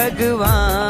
भगवान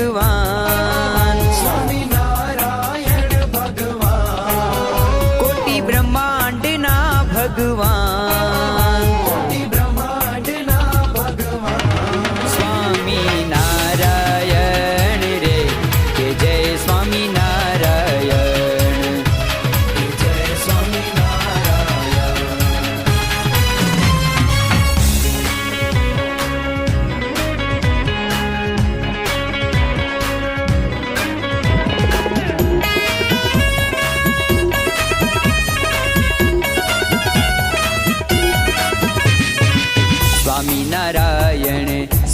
வருவான்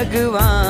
भगवान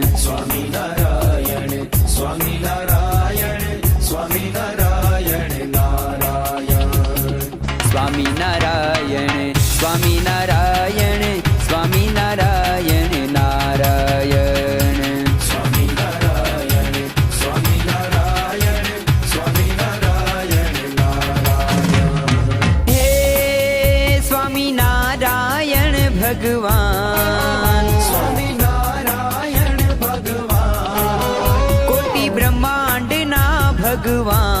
भगवान। स्वामी नारायण भगवान। कोटि ब्रह्मांड ना भगवान।